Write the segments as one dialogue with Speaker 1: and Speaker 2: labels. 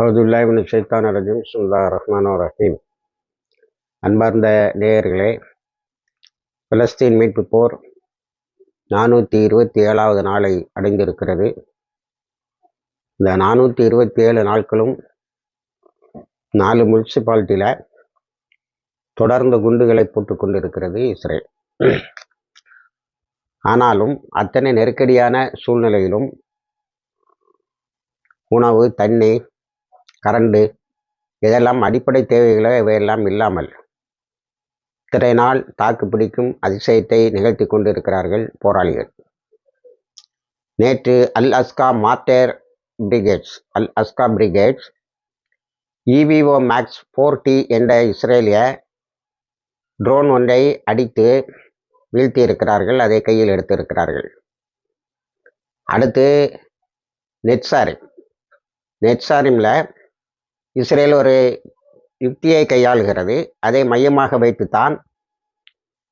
Speaker 1: அவுதுல்லாஹின் ஷைத்தான் ரஜீம் சுல்லா ரஹ்மான் ரஹீம். அன்பார்ந்த நேயர்களே பலஸ்தீன் மீட்பு போர் நானூற்றி இருபத்தி ஏழாவது நாளை அடைந்திருக்கிறது. இந்த நானூற்றி இருபத்தி ஏழு நாட்களும் நாலு முனிசிபாலிட்டியில் தொடர்ந்து குண்டுகளை போட்டு கொண்டிருக்கிறது இஸ்ரேல். ஆனாலும் அத்தனை நெருக்கடியான சூழ்நிலையிலும் உணவு தண்ணீர் கரண்டு இதெல்லாம் அடிப்படை தேவைகளை இவையெல்லாம் இல்லாமல். இத்தனை நாள் தாக்கு பிடிக்கும் அதிசயத்தை நிகழ்த்தி கொண்டிருக்கிறார்கள் போராளிகள். நேற்று அல் அஸ்கா மாத்தேர் பிரிகேட்ஸ் அல் அஸ்கா brigades EVO Max four T என்ற இஸ்ரேலிய ட்ரோன் ஒன்றை அடித்து வீழ்த்தியிருக்கிறார்கள் அதை கையில் எடுத்திருக்கிறார்கள். அடுத்து நெட்சாரிம். நெட்சாரிமில் இஸ்ரேல் ஒரு யுக்தியை கையாளுகிறது. அதை மையமாக வைத்துத்தான்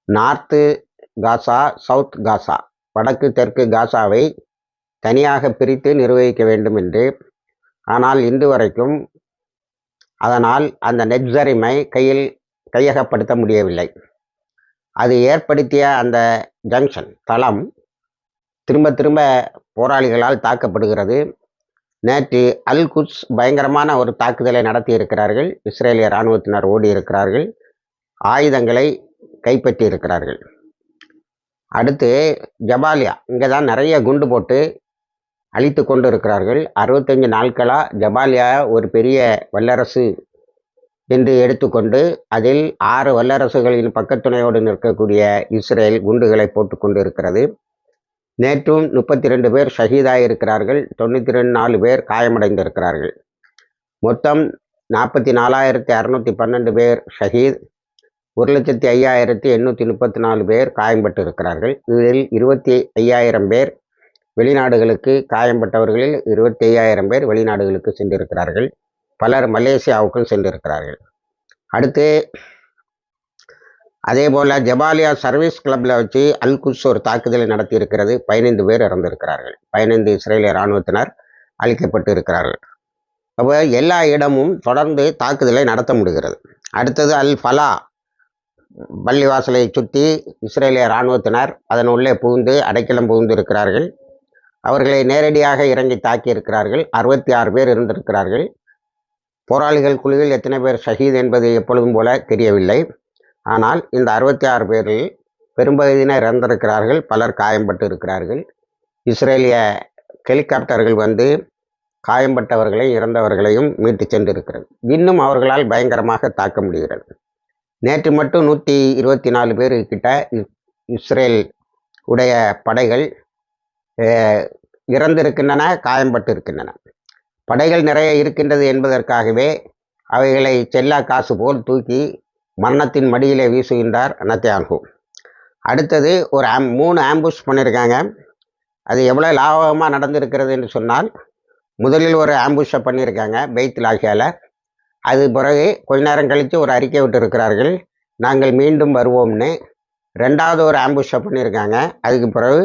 Speaker 1: நார்த்து காசா சவுத் காசா வடக்கு தெற்கு காசாவை தனியாக பிரித்து நிர்வகிக்க வேண்டும் என்று. ஆனால் இன்று வரைக்கும் அதனால் அந்த நெட்ஜரிமை கையில் கையகப்படுத்த முடியவில்லை. அது ஏற்படுத்திய அந்த ஜங்ஷன் தளம் திரும்ப திரும்ப போராளிகளால் தாக்கப்படுகிறது. நேற்று அல் குட்ஸ் பயங்கரமான ஒரு தாக்குதலை நடத்தி இருக்கிறார்கள் இஸ்ரேலிய இராணுவத்தினர் ஓடி இருக்கிறார்கள் ஆயுதங்களை கைப்பற்றி இருக்கிறார்கள் அடுத்து ஜபாலியா இங்கே தான் நிறைய குண்டு போட்டு அழித்து கொண்டு இருக்கிறார்கள் அறுபத்தஞ்சு நாட்களாக ஜபாலியா ஒரு பெரிய வல்லரசு என்று எடுத்துக்கொண்டு அதில் ஆறு வல்லரசுகளின் பக்கத்துணையோடு நிற்கக்கூடிய இஸ்ரேல் குண்டுகளை போட்டு கொண்டு இருக்கிறது நேற்றும் முப்பத்தி ரெண்டு பேர் ஷஹீதாயிருக்கிறார்கள். தொண்ணூற்றி ரெண்டு நாலு பேர் காயமடைந்திருக்கிறார்கள். மொத்தம் நாற்பத்தி நாலாயிரத்தி அறநூற்றி பன்னெண்டு பேர் ஷஹீத் ஒரு லட்சத்தி ஐயாயிரத்தி எண்ணூற்றி முப்பத்தி நாலு பேர் காயம்பட்டு இருக்கிறார்கள் இதில் இருபத்தி ஐயாயிரம் பேர் வெளிநாடுகளுக்கு காயம்பட்டவர்களில் இருபத்தி ஐயாயிரம் பேர் வெளிநாடுகளுக்கு சென்றிருக்கிறார்கள். பலர் மலேசியாவுக்கும் சென்றிருக்கிறார்கள். அடுத்து அதே போல் ஜபாலியா சர்வீஸ் கிளப்பில் வச்சு அல் குஸ் ஒரு தாக்குதலை நடத்தியிருக்கிறது. பதினைந்து பேர் இறந்திருக்கிறார்கள். பதினைந்து இஸ்ரேலிய இராணுவத்தினர் அழிக்கப்பட்டு இருக்கிறார்கள். அப்போ எல்லா இடமும் தொடர்ந்து தாக்குதலை நடத்த முடிகிறது. அடுத்தது அல் ஃபலா பள்ளிவாசலை சுற்றி இஸ்ரேலிய இராணுவத்தினர் அதன் உள்ளே புகுந்து அடைக்கலம் புகுந்து இருக்கிறார்கள். அவர்களை நேரடியாக இறங்கி தாக்கி இருக்கிறார்கள். அறுபத்தி ஆறு பேர் இருந்திருக்கிறார்கள். போராளிகள் குழுவில் எத்தனை பேர் ஷஹீத் என்பது எப்பொழுதும் போல தெரியவில்லை. ஆனால் இந்த அறுபத்தி ஆறு பேரில் பெரும்பகுதியினர் இறந்திருக்கிறார்கள். பலர் காயம்பட்டு இருக்கிறார்கள் இஸ்ரேலிய ஹெலிகாப்டர்கள் வந்து காயம்பட்டவர்களை இறந்தவர்களையும் மீட்டு சென்றிருக்கிறது. இன்னும் அவர்களால் பயங்கரமாக தாக்க முடிகிறது. நேற்று மட்டும் நூற்றி இருபத்தி நாலு பேர் கிட்ட இஸ்ரேல் உடைய படைகள் இறந்திருக்கின்றன காயம்பட்டு இருக்கின்றன படைகள் நிறைய இருக்கின்றது என்பதற்காகவே அவைகளை செல்லா காசு போல் தூக்கி மரணத்தின் மடியிலே வீசுகின்றார் நத்தியான்கு அடுத்தது ஒரு ஆம் மூணு ஆம்புஷ் பண்ணியிருக்காங்க அது எவ்வளோ லாபகமாக நடந்திருக்கிறது என்று சொன்னால் முதலில் ஒரு ஆம்புஷை பண்ணியிருக்காங்க பெய்த் லாகியால் அது பிறகு கொஞ்ச நேரம் கழித்து ஒரு அறிக்கை விட்டு இருக்கிறார்கள் நாங்கள் மீண்டும் வருவோம்னு. ரெண்டாவது ஒரு ஆம்புஷை பண்ணியிருக்காங்க அதுக்கு பிறகு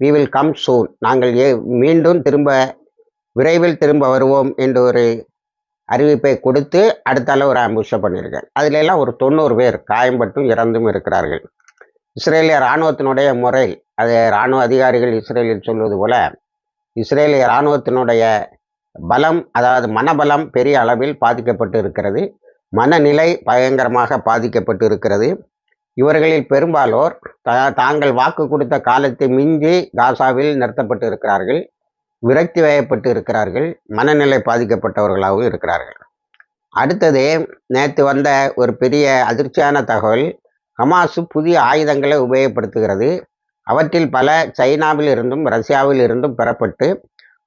Speaker 1: வி வில் கம் சூன் நாங்கள் ஏ மீண்டும் திரும்ப விரைவில் திரும்ப வருவோம் என்று ஒரு அறிவிப்பை கொடுத்து அடுத்தால ஒரு ஆம்புஷை பண்ணியிருக்கேன். அதுல எல்லாம் ஒரு தொண்ணூறு பேர் காயம்பட்டும் இறந்தும் இருக்கிறார்கள். இஸ்ரேலிய இராணுவத்தினுடைய முறை அது இராணுவ அதிகாரிகள் இஸ்ரேலில் சொல்வது போல இஸ்ரேலிய இராணுவத்தினுடைய பலம் அதாவது மனபலம் பெரிய அளவில் பாதிக்கப்பட்டு இருக்கிறது மனநிலை பயங்கரமாக பாதிக்கப்பட்டு இருக்கிறது இவர்களில் பெரும்பாலோர் தாங்கள் வாக்கு கொடுத்த காலத்தை மிஞ்சி காசாவில் நிறுத்தப்பட்டு இருக்கிறார்கள் விரக்தி வயப்பட்டு இருக்கிறார்கள் மனநிலை பாதிக்கப்பட்டவர்களாகவும் இருக்கிறார்கள். அடுத்தது நேற்று வந்த ஒரு பெரிய அதிர்ச்சியான தகவல் ஹமாசு புதிய ஆயுதங்களை உபயோகப்படுத்துகிறது. அவற்றில் பல சைனாவில் இருந்தும் ரஷ்யாவில் இருந்தும் பெறப்பட்டு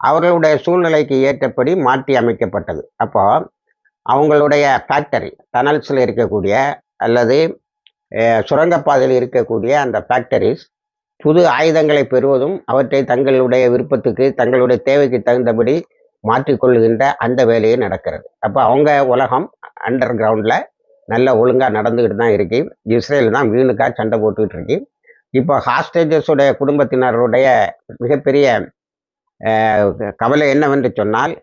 Speaker 1: அவர்களுடைய சூழ்நிலைக்கு ஏற்றபடி மாற்றி அமைக்கப்பட்டது. அப்போ அவங்களுடைய ஃபேக்டரி டனல்ஸில் இருக்கக்கூடிய அல்லது சுரங்கப்பாதையில் இருக்கக்கூடிய அந்த ஃபேக்டரிஸ் புது ஆயுதங்களை பெறுவதும் அவற்றை தங்களுடைய விருப்பத்துக்கு தங்களுடைய தேவைக்கு தகுந்தபடி மாற்றிக்கொள்கின்ற அந்த வேலையே நடக்கிறது. அப்போ அவங்க உலகம் அண்டர் கிரவுண்டில் நல்ல ஒழுங்காக நடந்துக்கிட்டு தான் இருக்கு. இஸ்ரேல் தான் வீணுக்காக சண்டை போட்டுக்கிட்டு இருக்கு. இப்போ ஹாஸ்டேஜஸுடைய குடும்பத்தினருடைய மிகப்பெரிய கவலை என்னவென்று சொன்னால்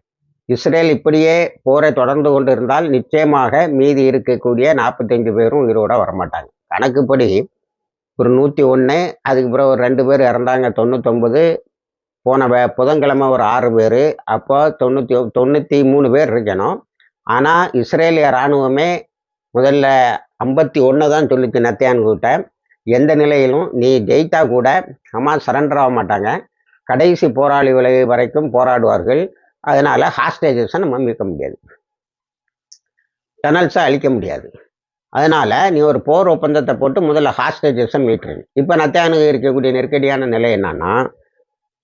Speaker 1: இஸ்ரேல் இப்படியே போரை தொடர்ந்து கொண்டு இருந்தால் நிச்சயமாக மீதி இருக்கக்கூடிய நாற்பத்தஞ்சு பேரும் உயிரோட வரமாட்டாங்க. கணக்குப்படி ஒரு நூற்றி ஒன்று அதுக்கு பிறகு ஒரு ரெண்டு பேர் இறந்தாங்க தொண்ணூத்தொம்பது போன வே- புதன்கிழமை ஒரு ஆறு பேர். அப்போ தொண்ணூற்றி தொண்ணூற்றி மூணு பேர் இருக்கணும். ஆனால் இஸ்ரேலிய இராணுவமே முதல்ல ஐம்பத்தி ஒன்று தான் சொல்லிச்சு நத்தியான் எந்த நிலையிலும் நீ ஜெயித்தா கூட ஹமாஸ் சரண்டர் ஆக மாட்டாங்க. கடைசி போராளி விலை வரைக்கும் போராடுவார்கள். அதனால் ஹாஸ்டேஜஸை நம்ம மீட்க முடியாது. டனல்ஸை அழிக்க முடியாது. அதனால நீ ஒரு போர் ஒப்பந்தத்தை போட்டு முதல்ல ஹாஸ்டேஜஸை மீட்டுருங்க இப்போ நத்தியானுக்கு இருக்கக்கூடிய நெருக்கடியான நிலை என்னன்னா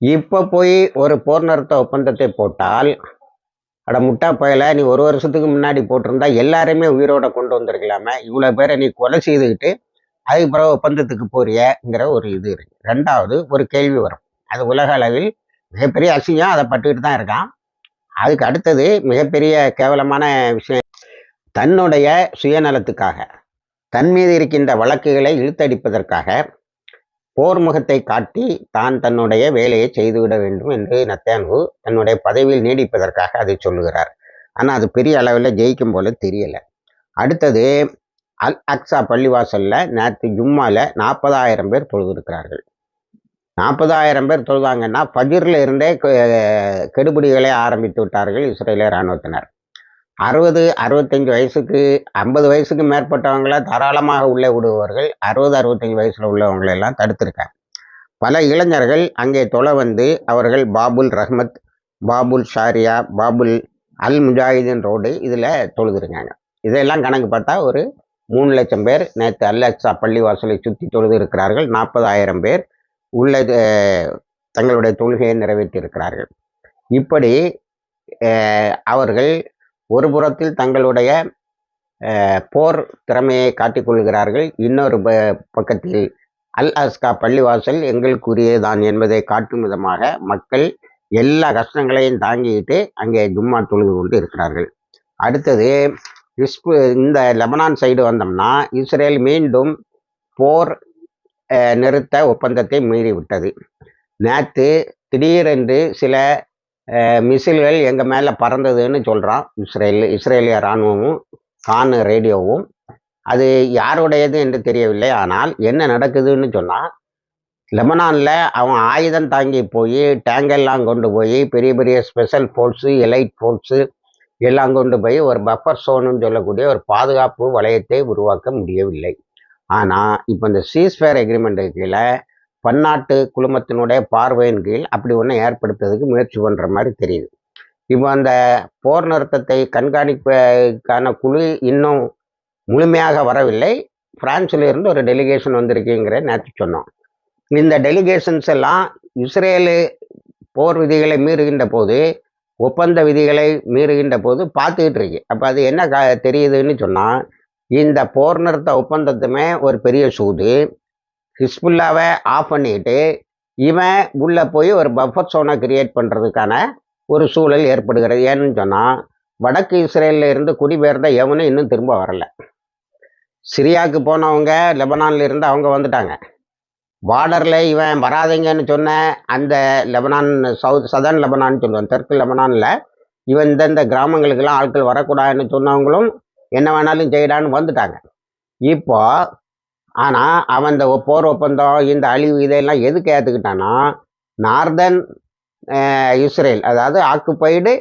Speaker 1: இப்போ போய் ஒரு போர் நிறுத்த ஒப்பந்தத்தை போட்டால் அட முட்டா பயல நீ ஒரு வருஷத்துக்கு முன்னாடி போட்டிருந்தா எல்லாருமே உயிரோட கொண்டு வந்திருக்கலாமே. இவ்வளோ பேரை நீ கொலை செய்துக்கிட்டு அதுக்கு பிறகு ஒப்பந்தத்துக்கு போறியங்கிற ஒரு இது இருக்கு. ரெண்டாவது ஒரு கேள்வி வரும். அது உலக அளவில் மிகப்பெரிய அசிங்கம் அதை பட்டுக்கிட்டு தான் இருக்கான். அதுக்கு அடுத்தது மிகப்பெரிய கேவலமான விஷயம் தன்னுடைய சுயநலத்துக்காக தன் மீது இருக்கின்ற வழக்குகளை இழுத்தடிப்பதற்காக போர் முகத்தை காட்டி தான் தன்னுடைய வேலையை செய்துவிட வேண்டும் என்று நத்தான்கு தன்னுடைய பதவியில் நீடிப்பதற்காக அதை சொல்லுகிறார். ஆனால் அது பெரிய அளவில் ஜெயிக்கும் போல தெரியலை. அடுத்தது அல் அக்ஸா பள்ளிவாசலில் நேற்று ஜும்மாவில் நாற்பதாயிரம் பேர் தொழுதிருக்கிறார்கள். நாற்பதாயிரம் பேர் தொழுதாங்கன்னா ஃபஜ்ர்ல இருந்தே கெடுபிடிகளை ஆரம்பித்து விட்டார்கள் இஸ்ரேலிய இராணுவத்தினர். அறுபது அறுபத்தஞ்சு வயசுக்கு ஐம்பது வயசுக்கு மேற்பட்டவங்கள தாராளமாக உள்ளே விடுபவர்கள் அறுபது அறுபத்தஞ்சு வயசில் உள்ளவங்களெல்லாம் தடுத்திருக்காங்க. பல இளைஞர்கள் அங்கே தொலை வந்து அவர்கள் பாபுல் ரஹ்மத் பாபுல் ஷாரியா பாபுல் அல் முஜாஹிதீன் ரோடு இதில் தொழுதுருக்காங்க. இதெல்லாம் கணக்கு பார்த்தா ஒரு மூணு லட்சம் பேர் நேற்று அல் அக்ஸா பள்ளிவாசலை சுற்றி தொழுது இருக்கிறார்கள். நாற்பதாயிரம் பேர் உள்ள தங்களுடைய தொழுகையை நிறைவேற்றி இருக்கிறார்கள். இப்படி அவர்கள் ஒரு புறத்தில் தங்களுடைய போர் திறமையை காட்டிக்கொள்கிறார்கள் இன்னொரு ப- பக்கத்தில் அல் அஸ்கா பள்ளிவாசல் எங்களுக்குரியதான் என்பதை காட்டும் விதமாக மக்கள் எல்லா கஷ்டங்களையும் தாங்கிட்டு அங்கே ஜும்மா தொழுது கொண்டு இருக்கிறார்கள். அடுத்தது இஸ்பு இந்த லெபனான் சைடு வந்தோம்னா இஸ்ரேல் மீண்டும் போர் நிறுத்த ஒப்பந்தத்தை மீறிவிட்டது. நேற்று திடீரென்று சில மிசில்கள் எங்கள் மேலே பறந்ததுன்னு சொல்கிறான் இஸ்ரேல் இஸ்ரேலிய இராணுவமும் கான் ரேடியோவும். அது யாருடையது என்று தெரியவில்லை. ஆனால் என்ன நடக்குதுன்னு சொன்னால் லெபனானில் அவன் ஆயுதம் தாங்கி போய் டேங்கெல்லாம் கொண்டு போய் பெரிய பெரிய ஸ்பெஷல் ஃபோர்ஸு எலைட் ஃபோர்ஸு எல்லாம் கொண்டு போய் ஒரு பஃபர் சோனுன்னு சொல்லக்கூடிய ஒரு பாதுகாப்பு வளையத்தை உருவாக்க முடியவில்லை. ஆனால் இப்போ இந்த சீஸ்ஃபேர் அக்ரிமெண்ட்டு கீழே பன்னாட்டு குழுமத்தினுடைய பார்வையின் கீழ் அப்படி ஒன்று ஏற்படுத்துறதுக்கு முயற்சி பண்ணுற மாதிரி தெரியுது. இப்போ அந்த போர் நிறுத்தத்தை கண்காணிப்புக்கான குழு இன்னும் முழுமையாக வரவில்லை. பிரான்ஸ்ல இருந்து ஒரு டெலிகேஷன் வந்திருக்குங்கிற நேற்று சொன்னோம். இந்த டெலிகேஷன்ஸ் எல்லாம் இஸ்ரேலு போர் விதிகளை மீறுகின்ற போது ஒப்பந்த விதிகளை மீறுகின்ற போது பார்த்துக்கிட்டு இருக்கு. அப்போ அது என்ன கா தெரியுதுன்னு சொன்னால் இந்த போர் நிறுத்த ஒப்பந்தத்துமே ஒரு பெரிய சூது. ஹிஸ்புல்லாவை ஆஃப் பண்ணிட்டு இவன் உள்ளே போய் ஒரு பஃபர் சோனை கிரியேட் பண்ணுறதுக்கான ஒரு சூழல் ஏற்படுகிறது. ஏன்னு சொன்னால் வடக்கு இஸ்ரேலில் இருந்து குடிபெயர்ந்த எவனும் இன்னும் திரும்ப வரலை. சிரியாவுக்கு போனவங்க லெபனானில் இருந்து அவங்க வந்துட்டாங்க. பார்டரில் இவன் வராதீங்கன்னு சொன்ன அந்த லெபனான் சவுத் சதர்ன் லெபனான் சொல்லுவான் தெற்கு லெபனானில் இவன் இந்தந்த கிராமங்களுக்கெல்லாம் ஆட்கள் வரக்கூடாதுன்னு சொன்னவங்களும் என்ன வேணாலும் செய்யலான்னு வந்துட்டாங்க. இப்போ ஆனால் அவன் இந்த ஒ- போர் ஒப்பந்தம் இந்த அழிவு இதெல்லாம் எதுக்கு ஏற்றுக்கிட்டான்னா நார்தன் இஸ்ரேல் அதாவது ஆக்குப்பைடு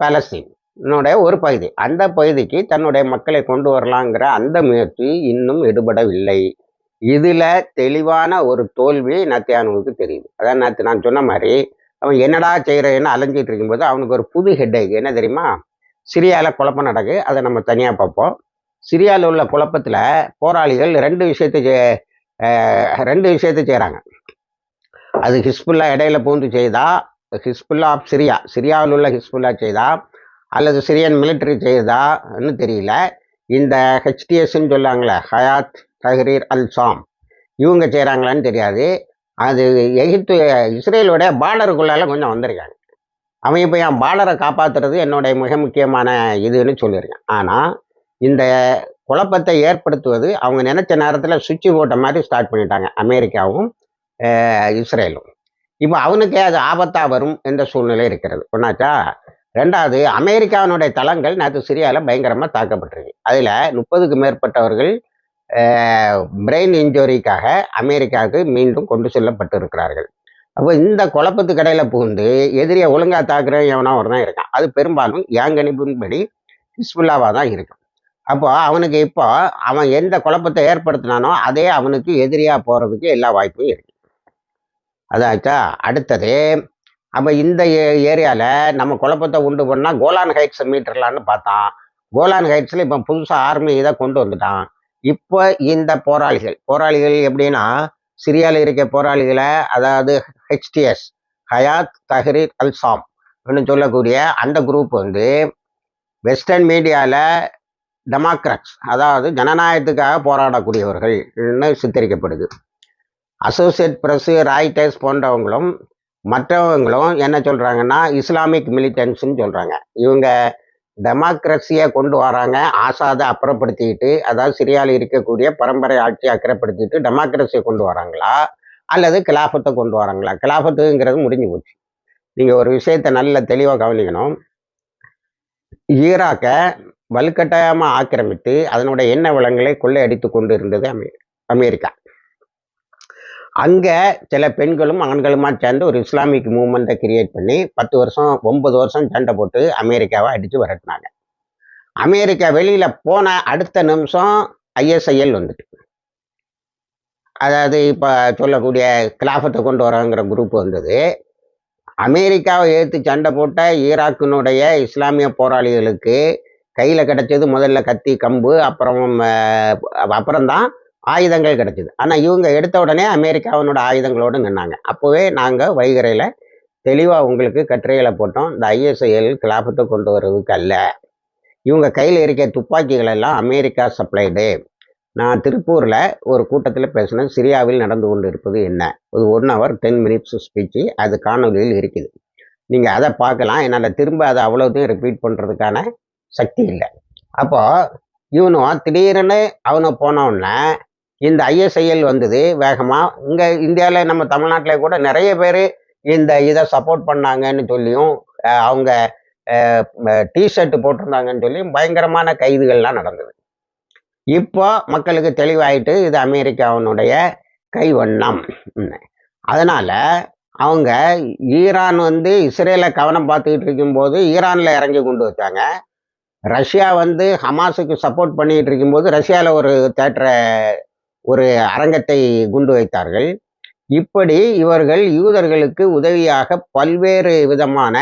Speaker 1: பாலஸ்தீன் என்னுடைய ஒரு பகுதி. அந்த பகுதிக்கு தன்னுடைய மக்களை கொண்டு வரலாங்கிற அந்த முயற்சி இன்னும் எடுபடவில்லை. இதில் தெளிவான ஒரு தோல்வி நத்தியானுவுக்கு தெரியுது. அதான் நேற்று நான் சொன்ன மாதிரி அவன் என்னடா செய்கிறேன்னு அலைஞ்சிட்டு இருக்கும்போது அவனுக்கு ஒரு புது ஹெட்டேக் என்ன தெரியுமா? சிரியாவில் குழப்பம் நடக்கு அதை நம்ம தனியாக பார்ப்போம். சிரியாவில் உள்ள குழப்பத்தில் போராளிகள் ரெண்டு விஷயத்தை செய்- ரெண்டு விஷயத்தை செய்கிறாங்க அது ஹிஸ்புல்லா இடையில பூந்து செய்தா ஹிஸ்புல்லா ஆஃப் சிரியா சிரியாவில் உள்ள ஹிஸ்புல்லா செய்தா அல்லது சிரியன் மிலிட்ரி செய்ததான்னு தெரியல. இந்த ஹெச்டிஎஸ்ன்னு சொல்லுவாங்களே ஹயாத் தஹ்ரீர் அல் சாம் இவங்க செய்கிறாங்களான்னு தெரியாது. அது எகிப்து இஸ்ரேலோட பார்டருக்குள்ளால கொஞ்சம் வந்திருக்காங்க. அவன் இப்போ என் பார்டரை காப்பாற்றுறது என்னுடைய மிக முக்கியமான இதுன்னு சொல்லியிருக்கேன் ஆனால் இந்த குழப்பத்தை ஏற்படுத்துவது அவங்க நினைச்ச நேரத்தில் சுவிட்ச் போட்ட மாதிரி ஸ்டார்ட் பண்ணிட்டாங்க அமெரிக்காவும் இஸ்ரேலும். இப்போ அவனுக்கே அது ஆபத்தாக வரும் என்ற சூழ்நிலை இருக்கிறது. ஒன்றாச்சா ரெண்டாவது அமெரிக்காவினுடைய தளங்கள் நேற்று சிரியாவில் பயங்கரமாக தாக்கப்பட்டிருக்கு. அதில் முப்பதுக்கு மேற்பட்டவர்கள் பிரெயின் இன்ஜுரிக்காக அமெரிக்காவுக்கு மீண்டும் கொண்டு செல்லப்பட்டிருக்கிறார்கள். அப்போ இந்த குழப்பத்துக்கு இடையில புகுந்து எதிரியை ஒழுங்கா தாக்குறவன் எவனா ஒரு தான் இருக்கான். அது பெரும்பாலும் ஏங்கணிப்பின்படி ஹிஸ்புல்லாவாக தான் இருக்கும். அப்போ அவனுக்கு இப்போ அவன் எந்த குழப்பத்தை ஏற்படுத்தினானோ அதே அவனுக்கு எதிரியாக போகிறதுக்கு எல்லா வாய்ப்பும் இருக்கு. அதாச்சா? அடுத்தது அப்போ இந்த ஏரியாவில் நம்ம குழப்பத்தை உண்டு பண்ணால் கோலான் ஹைட்ஸை மீட்டர்லான்னு பார்த்தான். கோலான் ஹைட்ஸில் இப்போ புதுசாக ஆர்மி இதை கொண்டு வந்துட்டான். இப்போ இந்த போராளிகள் போராளிகள் எப்படின்னா சிரியாவில் இருக்க போராளிகளை அதாவது ஹெச்டிஎஸ் ஹயாத் தஹ்ரீர் அல்சாம் அப்படின்னு சொல்லக்கூடிய அந்த குரூப் வந்து வெஸ்டர்ன் மீடியாவில் டெமோக்ராட்ஸ் அதாவது ஜனநாயகத்துக்காக போராடக்கூடியவர்கள் சித்தரிக்கப்படுது. அசோசியேட் ப்ரெஸ்ஸு ராய்டர்ஸ் போன்றவங்களும் மற்றவங்களும் என்ன சொல்கிறாங்கன்னா இஸ்லாமிக் மிலிட்டன்ஸ்னு சொல்கிறாங்க இவங்க டெமோக்ரஸியை கொண்டு வராங்க ஆசாதை அப்புறப்படுத்திக்கிட்டு அதாவது சிரியாவில் இருக்கக்கூடிய பரம்பரை ஆட்சியை அக்கறைப்படுத்திட்டு டெமோக்ரஸியை கொண்டு வராங்களா? அல்லது கிலாஃபத்தை கொண்டு வராங்களா? கிலாஃபத்துங்கிறது முடிஞ்சு போச்சு. நீங்கள் ஒரு விஷயத்தை நல்ல தெளிவாக கவனிக்கணும். ஈராக்கை வலுக்கட்டாயமாக ஆக்கிரமித்து அதனுடைய எண்ணெய் வளங்களை கொள்ளையடித்து கொண்டு இருந்தது அமெ அமெரிக்கா. அங்கே சில பெண்களும் ஆண்களுமா சேர்ந்து ஒரு இஸ்லாமிக் மூமெண்ட்டை கிரியேட் பண்ணி பத்து வருஷம் ஒன்பது வருஷம் சண்டை போட்டு அமெரிக்காவை அடித்து விரட்டினாங்க. அமெரிக்கா வெளியில் போன அடுத்த நிமிஷம் ஐஎஸ்ஐஎல் வந்துட்டு. அதாவது இப்போ சொல்லக்கூடிய கிலாஃபத்தை கொண்டு வராங்கிற குரூப் வந்தது. அமெரிக்காவை ஏற்று சண்டை போட்ட ஈராக்கினுடைய இஸ்லாமிய போராளிகளுக்கு கையில் கிடைச்சது முதல்ல கத்தி கம்பு அப்புறம் அப்புறம்தான் ஆயுதங்கள் கிடைச்சிது. ஆனால் இவங்க எடுத்த உடனே அமெரிக்காவினோட ஆயுதங்களோடு நின்னாங்க. அப்போவே நாங்கள் வைகரையில் தெளிவாக உங்களுக்கு கட்டுரைகளை போட்டோம். இந்த ஐஎஸ்ஐஎல் கிளாபத்தை கொண்டு வர்றதுக்கு அல்ல. இவங்க கையில் இருக்க துப்பாக்கிகள் எல்லாம் அமெரிக்கா சப்ளைடு. நான் திருப்பூரில் ஒரு கூட்டத்தில் பேசினேன். சிரியாவில் நடந்து கொண்டு இருப்பது என்ன? ஒரு one hour ten minutes speech அது காணொலியில் இருக்குது. நீங்கள் அதை பார்க்கலாம். என்னால் திரும்ப அதை அவ்வளோதையும் ரிப்பீட் பண்ணுறதுக்கான சக்தி இல்லை. அப்போ இவனும் திடீர்னு அவனை போனவுடனே இந்த ஐஎஸ்ஐஎல் வந்தது வேகமாக இங்கே இந்தியாவில் நம்ம தமிழ்நாட்டில் கூட நிறைய பேர் இந்த இதை சப்போர்ட் பண்ணாங்கன்னு சொல்லியும் அவங்க டிஷர்ட் போட்டிருந்தாங்கன்னு சொல்லி பயங்கரமான கைதுகள்லாம் நடந்தது. இப்போ மக்களுக்கு தெளிவாயிட்டு இது அமெரிக்காவினுடைய கைவண்ணம். அதனால் அவங்க ஈரான் வந்து இஸ்ரேலை கவனம் பார்த்துக்கிட்டு இருக்கும்போது ஈரானில் இறங்கி கொண்டு வச்சாங்க. ரஷ்யா வந்து ஹமாஸுக்கு சப்போர்ட் பண்ணிகிட்டு இருக்கும்போது ரஷ்யாவில் ஒரு தேட்டரை ஒரு அரங்கத்தை குண்டு வைத்தார்கள். இப்படி இவர்கள் யூதர்களுக்கு உதவியாக பல்வேறு விதமான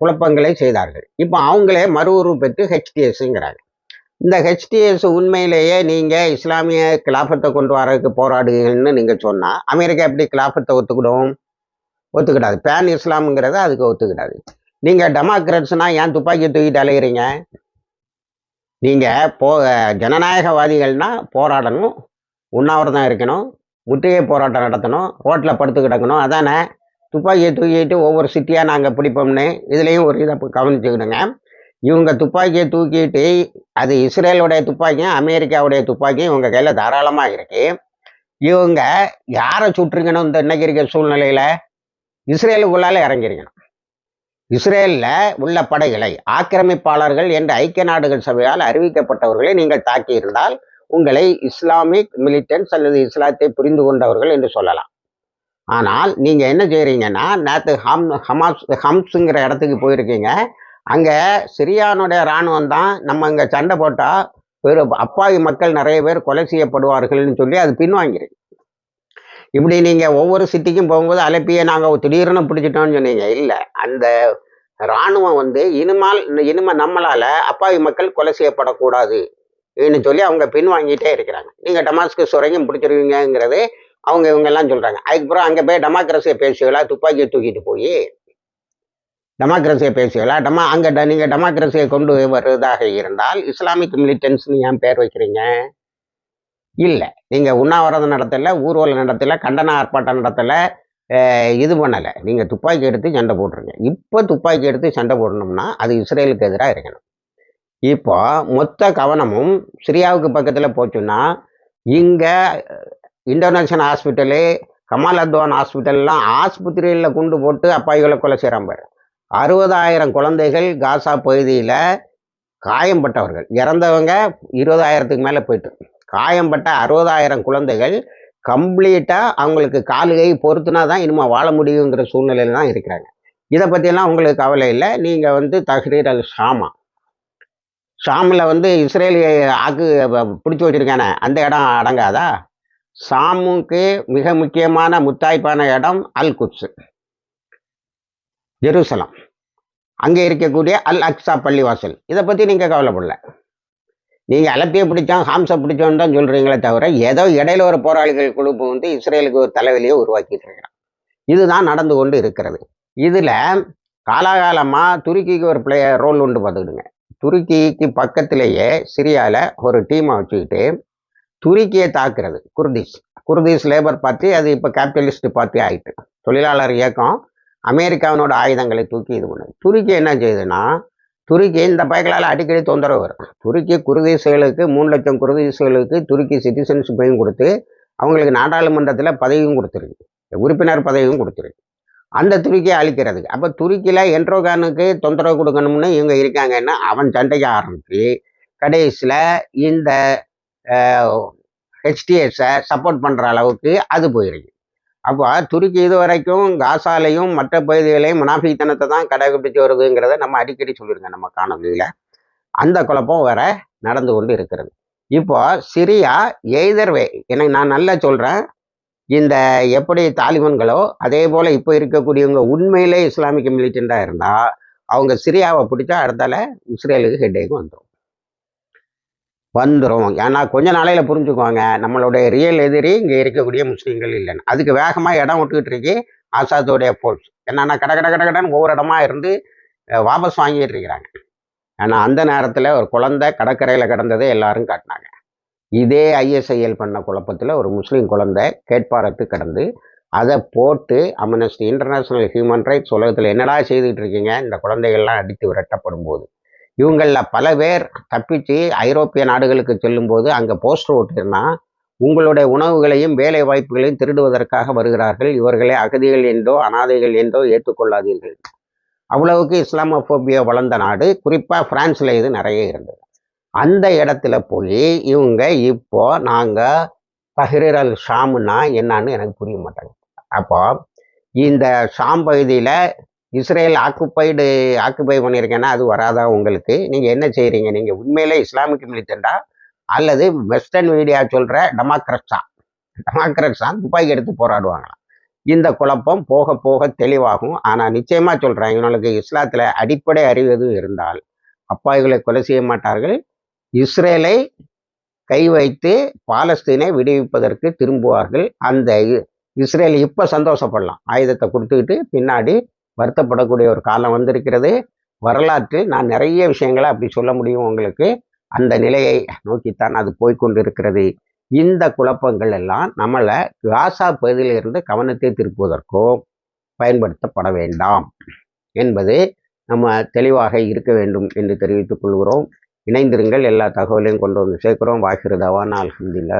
Speaker 1: குழப்பங்களை செய்தார்கள். இப்போ அவங்களே மறு உருவம் பெற்று ஹெச்டிஎஸ்ங்கிறாங்க இந்த ஹெச்டிஎஸ் உண்மையிலேயே நீங்கள் இஸ்லாமிய கிலாபத்தை கொண்டு வரதுக்கு போராடுங்கன்னு நீங்கள் சொன்னால் அமெரிக்கா எப்படி கிலாபத்தை ஒத்துக்கிடும்? ஒத்துக்கிடாது. பேன் இஸ்லாமுங்கிறத அதுக்கு ஒத்துக்கிடாது. நீங்கள் டெமோக்ரட்ஸ்னா ஏன் துப்பாக்கி தூக்கிட்டு அலைகிறீங்க நீங்கள் போ ஜனநாயகவாதிகள்னா போராடணும். உண்ணாவிரதம் இருக்கணும். முற்றுகை போராட்டம் நடத்தணும். ரோட்டில் படுத்து கிடக்கணும். அதானே? துப்பாக்கியை தூக்கிட்டு ஒவ்வொரு சிட்டியாக நாங்கள் பிடிப்போம்னு இதுலேயும் ஒரு இதை கவனிச்சுக்கணுங்க இவங்க துப்பாக்கியை தூக்கிட்டு அது இஸ்ரேலுடைய துப்பாக்கியும் அமெரிக்காவுடைய துப்பாக்கியும் இவங்க கையில் தாராளமாக இருக்கு. இவங்க யாரை சுட்டுருக்கணும் இந்த இன்னைக்கு இருக்கிற சூழ்நிலையில்? இஸ்ரேலுக்குள்ளால இறங்கிருக்கணும். இஸ்ரேலில் உள்ள படைகளை ஆக்கிரமிப்பாளர்கள் என்ற ஐக்கிய நாடுகள் சபையால் அறிவிக்கப்பட்டவர்களை நீங்கள் தாக்கியிருந்தால் உங்களை இஸ்லாமிக் மிலிட்டன்ஸ் அல்லது இஸ்லாத்தை புரிந்து கொண்டவர்கள் என்று சொல்லலாம். ஆனால் நீங்கள் என்ன செய்கிறீங்கன்னா நேற்று ஹம் ஹமாஸ் ஹம்ஸுங்கிற இடத்துக்கு போயிருக்கீங்க. அங்கே சிரியானுடைய இராணுவம் தான் நம்ம இங்கே சண்டை போட்டால் பெரு அப்பாவி மக்கள் நிறைய பேர் கொலை செய்யப்படுவார்கள்னு சொல்லி அது பின்வாங்கிறீங்க இப்படி நீங்கள் ஒவ்வொரு சிட்டிக்கும் போகும்போது அலப்பியை நாங்கள் திடீர்னு பிடிச்சிட்டோம்னு சொன்னீங்க. இல்லை அந்த இராணுவம் வந்து இனிமால் இனிமே நம்மளால் அப்பாவி மக்கள் கொலை செய்யப்படக்கூடாது சொல்லி அவங்க பின்வாங்கிட்டே இருக்கிறாங்க. நீங்கள் டமாஸ்க்கு சுரங்கம் பிடிச்சிருவீங்கிறது அவங்க இவங்கெல்லாம் சொல்கிறாங்க அதுக்கப்புறம் அங்கே போய் டெமோக்ரஸியை பேசுவீங்களா துப்பாக்கியை தூக்கிட்டு போய் டெமோக்ரஸியை பேசுவீங்களா டமா அங்கே நீங்கள் டெமோக்ரஸியை கொண்டு வருவதாக இருந்தால் இஸ்லாமிக் மிலிட்டன்ஸ்னு ஏன் பேர் வைக்கிறீங்க? இல்லை. நீங்கள் உண்ணாவிரதம் நடத்தலை ஊர்வலம் நடத்தலை கண்டன ஆர்ப்பாட்டம் நடத்தலை இது பண்ணலை. நீங்கள் துப்பாக்கி எடுத்து சண்டை போட்டுருங்க. இப்போ துப்பாக்கி எடுத்து சண்டை போடணும்னா அது இஸ்ரேலுக்கு எதிராக இருக்கணும். இப்போ மொத்த கவனமும் சிரியாவுக்கு பக்கத்தில் போச்சுன்னா இங்கே இன்டர்நேஷனல் ஹாஸ்பிட்டலு கமால் அத்வான் ஹாஸ்பிட்டல்லாம் ஆஸ்பத்திரியில் கொண்டு போட்டு அப்பாய்களை கொலை செய்கிறான் பாரு. அறுபதாயிரம் குழந்தைகள் காசா பகுதியில் காயம்பட்டவர்கள். இறந்தவங்க இருபதாயிரத்துக்கு மேலே போயிட்டு. காயம்பட்ட அறுபதாயிரம் குழந்தைகள் கம்ப்ளீட்டாக அவங்களுக்கு காலுகை பொறுத்துனா தான் இனிமேல் வாழ முடியுங்கிற சூழ்நிலையில் தான் இருக்கிறாங்க. இதை பற்றியெல்லாம் உங்களுக்கு கவலை இல்லை. நீங்கள் வந்து தஹ்ரீர் அல் ஷாமா. ஷாமில் வந்து இஸ்ரேலிய ஆக்கு பிடிச்சி வச்சுருக்கானே அந்த இடம் அடங்காதா? ஷாமுக்கு மிக முக்கியமான முத்தாய்ப்பான இடம் அல் குட்ஸு. ஜெருசலம். அங்கே இருக்கக்கூடிய அல் அக்ஸா பள்ளிவாசல். இதை பற்றி நீங்கள் கவலைப்படல. நீங்கள் அலப்பியை பிடிச்சோம் ஹாம்ஸை பிடிச்சோன்னு தான் சொல்கிறீங்களே தவிர ஏதோ இடையில ஒரு போராளிகள் குழு வந்து இஸ்ரேலுக்கு ஒரு தலைவலியை உருவாக்கிட்டு இருக்கிறான். இதுதான் நடந்து கொண்டு இருக்கிறது. இதில் காலாகாலமாக துருக்கிக்கு ஒரு பிளே ரோல் உண்டு பார்த்துக்கிடுங்க. துருக்கிக்கு பக்கத்திலேயே சிரியாவில் ஒரு டீமை வச்சுக்கிட்டு துருக்கியை தாக்குறது குர்திஸ். குர்திஸ் லேபர் பார்ட்டி அது இப்போ கேபிட்டலிஸ்ட் பார்ட்டி ஆகிட்டு தொழிலாளர் இயக்கம் அமெரிக்காவினோட ஆயுதங்களை தூக்கி இது பண்ணுது. துருக்கி என்ன செய்யுதுன்னா துருக்கி இந்த பயங்களால் அடிக்கடி தொந்தரவு வரும். துருக்கி குருதீசுகளுக்கு மூணு லட்சம் குருதீசுகளுக்கு துருக்கி சிட்டிசன்ஷிப்பையும் கொடுத்து அவங்களுக்கு நாடாளுமன்றத்தில் பதவியும் கொடுத்துருக்கு. உறுப்பினர் பதவியும் கொடுத்துருக்கு. அந்த துருக்கியை அழிக்கிறதுக்கு. அப்போ துருக்கியில் என்ட்ரோகானுக்கு தொந்தரவு கொடுக்கணும்னு இவங்க இருக்காங்கன்னா அவன் சண்டைக்கு ஆரம்பித்து கடைசியில் இந்த ஹெச்டிஎஸை சப்போர்ட் பண்ணுற அளவுக்கு அது போயிருக்கு. அப்போ துருக்கி இது வரைக்கும் காசாலையும் மற்ற பகுதிகளையும் முனாஃபித்தனத்தை தான் கடைபிடிச்சு வருதுங்கிறத நம்ம அடிக்கடி சொல்லியிருக்கோம் நம்ம காணொலியில். அந்த குழப்பம் வேற நடந்து கொண்டு இருக்கிறது. இப்போ சிரியா எய்தர்வே எனக்கு நான் நல்லா சொல்கிறேன் இந்த எப்படி தாலிபன்களோ அதே போல் இப்போ இருக்கக்கூடியவங்க உண்மையிலே இஸ்லாமிக் மிலிட்டண்டாக இருந்தால் அவங்க சிரியாவை பிடிச்சா அடுத்தால இஸ்ரேலுக்கு ஹெட்டேக்கு வந்துடும் வந்துடும் ஏன்னா கொஞ்ச நாளையில் புரிஞ்சுக்குவாங்க. நம்மளுடைய ரியல் எதிரி இங்கே இருக்கக்கூடிய முஸ்லீம்கள் இல்லைன்னு. அதுக்கு வேகமாக இடம் விட்டுக்கிட்டு இருக்கு ஆசாத்தோடைய போல்ஸ் என்னென்னா கட கட கட கடன் ஒவ்வொரு இடமா இருந்து வாபஸ் வாங்கிட்டு இருக்கிறாங்க. ஏன்னா அந்த நேரத்தில் ஒரு குழந்தை கடற்கரையில் கிடந்ததை எல்லாரும் காட்டினாங்க. இதே ஐஎஸ்ஐஎல் பண்ண குழப்பத்தில் ஒரு முஸ்லீம் குழந்தை கேட்பாரத்து கடந்து அதை போட்டு அம்னஸ்டி இன்டர்நேஷ்னல் ஹியூமன் ரைட்ஸ் உலகத்தில் என்னடா செய்துட்டு இருக்கீங்க? இந்த குழந்தைகள்லாம் அடித்து விரட்டப்படும் போது இவங்களில் பல பேர் தப்பிச்சு ஐரோப்பிய நாடுகளுக்கு செல்லும்போது அங்கே போஸ்டர் ஓட்டிருந்தா உங்களுடைய உணவுகளையும் வேலை வாய்ப்புகளையும் திருடுவதற்காக வருகிறார்கள். இவர்களை அகதிகள் என்றோ அனாதைகள் என்றோ ஏற்றுக்கொள்ளாதீர்கள். அவ்வளவுக்கு இஸ்லாமோபோபியா வளர்ந்த நாடு குறிப்பாக பிரான்ஸில் இது நிறைய இருந்தது. அந்த இடத்துல போய் இவங்க இப்போ நாங்கள் தஹ்ரீர் அல் ஷாமுன்னா என்னான்னு எனக்கு புரிய மாட்டாங்க அப்போ இந்த ஷாம் பகுதியில் இஸ்ரேல் ஆக்குப்பைடு ஆக்குப்பை பண்ணியிருக்கேன்னா அது வராதா உங்களுக்கு? நீங்கள் என்ன செய்கிறீங்க நீங்கள் உண்மையிலே இஸ்லாமிக் மிலிட்டண்டா அல்லது வெஸ்டர்ன் மீடியா சொல்கிற டெமோக்ரட்ஸா? டெமோக்ரட்ஸா? துப்பாக்கி எடுத்து போராடுவாங்களாம். இந்த குழப்பம் போக போக தெளிவாகும். ஆனால் நிச்சயமாக சொல்கிறேன் இவங்களுக்கு இஸ்லாத்தில் அடிப்படை அறிவு எதுவும் இருந்தால் அப்பாய்களை கொலை செய்ய மாட்டார்கள். இஸ்ரேலை கை வைத்து பாலஸ்தீனை விடுவிப்பதற்கு திரும்புவார்கள். அந்த இஸ்ரேல் இப்போ சந்தோஷப்படலாம். ஆயுதத்தை கொடுத்துக்கிட்டு பின்னாடி வருத்தப்படக்கூடிய ஒரு காலம் வந்திருக்கிறது. வரலாற்றில் நான் நிறைய விஷயங்களை அப்படி சொல்ல முடியும் உங்களுக்கு. அந்த நிலையை நோக்கித்தான் அது போய்கொண்டிருக்கிறது இந்த குழப்பங்கள் எல்லாம் நம்மளை காசா பகுதியிலிருந்து கவனத்தை திருப்புவதற்கோ பயன்படுத்தப்பட வேண்டாம் என்பது நம்ம தெளிவாக இருக்க வேண்டும் என்று தெரிவித்துக் கொள்கிறோம். இணைந்திருங்கள். எல்லா தகவலையும் கொண்டு வந்து சேர்க்கிறோம். வாகிருதாவான் அலமதுல்லா